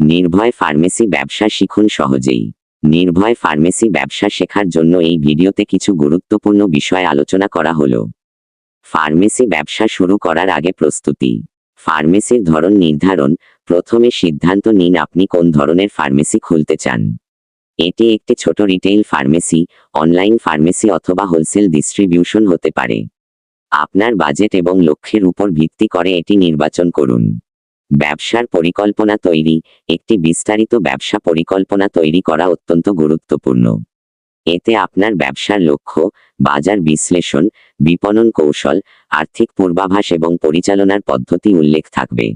নির্ভয় ফার্মেসি ব্যবসা শিখুন সহজেই। নির্ভয় ফার্মেসি ব্যবসা শেখার জন্য এই ভিডিওতে কিছু গুরুত্বপূর্ণ বিষয় আলোচনা করা হলো। ফার্মেসি ব্যবসা শুরু করার আগে প্রস্তুতি। ফার্মেসির ধরন নির্ধারণ। প্রথমে সিদ্ধান্ত নিন আপনি কোন ধরনের ফার্মেসি খুলতে চান। এটি একটি ছোট রিটেইল ফার্মেসি, অনলাইন ফার্মেসি অথবা হোলসেল ডিস্ট্রিবিউশন হতে পারে। আপনার বাজেট এবং লক্ষ্যের উপর ভিত্তি করে এটি নির্বাচন করুন। ব্যবসার পরিকল্পনা তৈরি, একটি বিস্তারিত ব্যবসা পরিকল্পনা তৈরি করা অত্যন্ত গুরুত্বপূর্ণ। এতে আপনার ব্যবসার লক্ষ্য, বাজার বিশ্লেষণ, বিপণন কৌশল, আর্থিক পূর্বাভাস এবং পরিচালনার পদ্ধতি উল্লেখ থাকবে।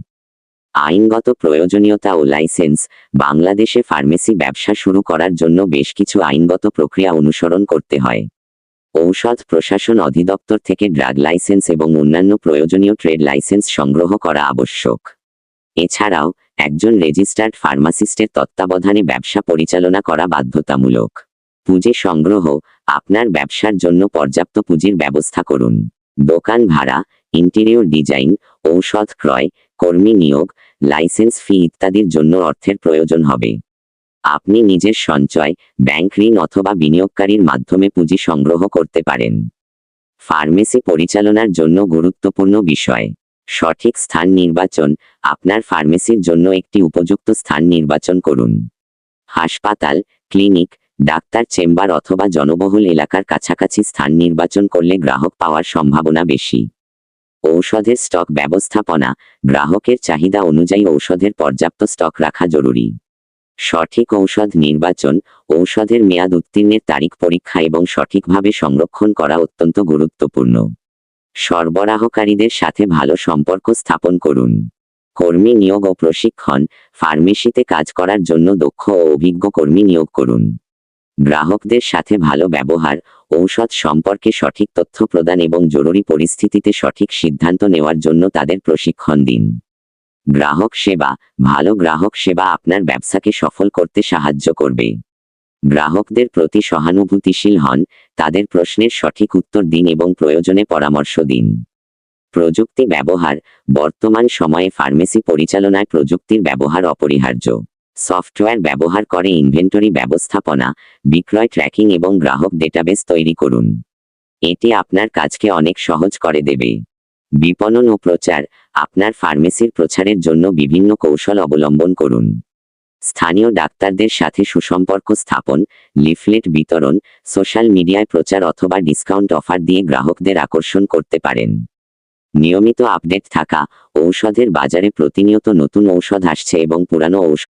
আইনগত প্রয়োজনীয়তা ও লাইসেন্স, বাংলাদেশে ফার্মেসি ব্যবসা শুরু করার জন্য বেশ কিছু আইনগত প্রক্রিয়া অনুসরণ করতে হয়। ঔষধ প্রশাসন অধিদপ্তর থেকে ড্রাগ লাইসেন্স এবং অন্যান্য প্রয়োজনীয় ট্রেড লাইসেন্স সংগ্রহ করা আবশ্যক। এছাড়াও, একজন রেজিস্টার্ড ফার্মাসিস্টের তত্ত্বাবধানে ব্যবসা পরিচালনা করা বাধ্যতামূলক। পুঁজি সংগ্রহ, আপনার ব্যবসার জন্য পর্যাপ্ত পুঁজির ব্যবস্থা করুন। দোকান ভাড়া, ইন্টেরিয়র ডিজাইন, ঔষধ ক্রয়, কর্মী নিয়োগ, লাইসেন্স ফি ইত্যাদির জন্য অর্থের প্রয়োজন হবে। আপনি নিজের সঞ্চয়, ব্যাংক ঋণ অথবা বিনিয়োগকারীর মাধ্যমে পুঁজি সংগ্রহ করতে পারেন। ফার্মেসি পরিচালনার জন্য গুরুত্বপূর্ণ বিষয়। সঠিক স্থান নির্বাচন, আপনার ফার্মেসির জন্য একটি উপযুক্ত স্থান নির্বাচন করুন। হাসপাতাল, ক্লিনিক, ডাক্তার চেম্বার অথবা জনবহুল এলাকার কাছাকাছি স্থান নির্বাচন করলে গ্রাহক পাওয়ার সম্ভাবনা বেশি। ঔষধের স্টক ব্যবস্থাপনা, গ্রাহকের চাহিদা অনুযায়ী ঔষধের পর্যাপ্ত স্টক রাখা জরুরি। সঠিক ঔষধ নির্বাচন, ঔষধের মেয়াদ উত্তীর্ণের তারিখ পরীক্ষা এবং সঠিকভাবে সংরক্ষণ করা অত্যন্ত গুরুত্বপূর্ণ। সরবরাহকারীদের সাথে ভালো সম্পর্ক স্থাপন করুন। কর্মী নিয়োগ ও প্রশিক্ষণ, ফার্মেসিতে কাজ করার জন্য দক্ষ ও অভিজ্ঞ কর্মী নিয়োগ করুন। গ্রাহকদের সাথে ভালো ব্যবহার, ঔষধ সম্পর্কে সঠিক তথ্য প্রদান এবং জরুরি পরিস্থিতিতে সঠিক সিদ্ধান্ত নেওয়ার জন্য তাদের প্রশিক্ষণ দিন। গ্রাহক সেবা, ভালো গ্রাহক সেবা আপনার ব্যবসাকে সফল করতে সাহায্য করবে। গ্রাহকদের প্রতি সহানুভূতিশীল হন, তাদের প্রশ্নের সঠিক উত্তর দিন এবং প্রয়োজনে পরামর্শ দিন। প্রযুক্তি ব্যবহার, বর্তমান সময়ে ফার্মেসি পরিচালনায় প্রযুক্তির ব্যবহার অপরিহার্য। সফটওয়্যার ব্যবহার করে ইনভেন্টরি ব্যবস্থাপনা, বিক্রয় ট্র্যাকিং এবং গ্রাহক ডেটাবেস তৈরি করুন। এটি আপনার কাজকে অনেক সহজ করে দেবে। বিপণন ও প্রচার, আপনার ফার্মেসির প্রচারের জন্য বিভিন্ন কৌশল অবলম্বন করুন। স্থানীয় ডাক্তারদের সাথে সুসম্পর্ক স্থাপন, লিফলেট বিতরণ, সোশ্যাল মিডিয়ায় প্রচার অথবা ডিসকাউন্ট অফার দিয়ে গ্রাহকদের আকর্ষণ করতে পারেন। নিয়মিত আপডেট থাকা, ঔষধের বাজারে প্রতিনিয়ত নতুন ঔষধ আসছে এবং পুরানো ঔষধ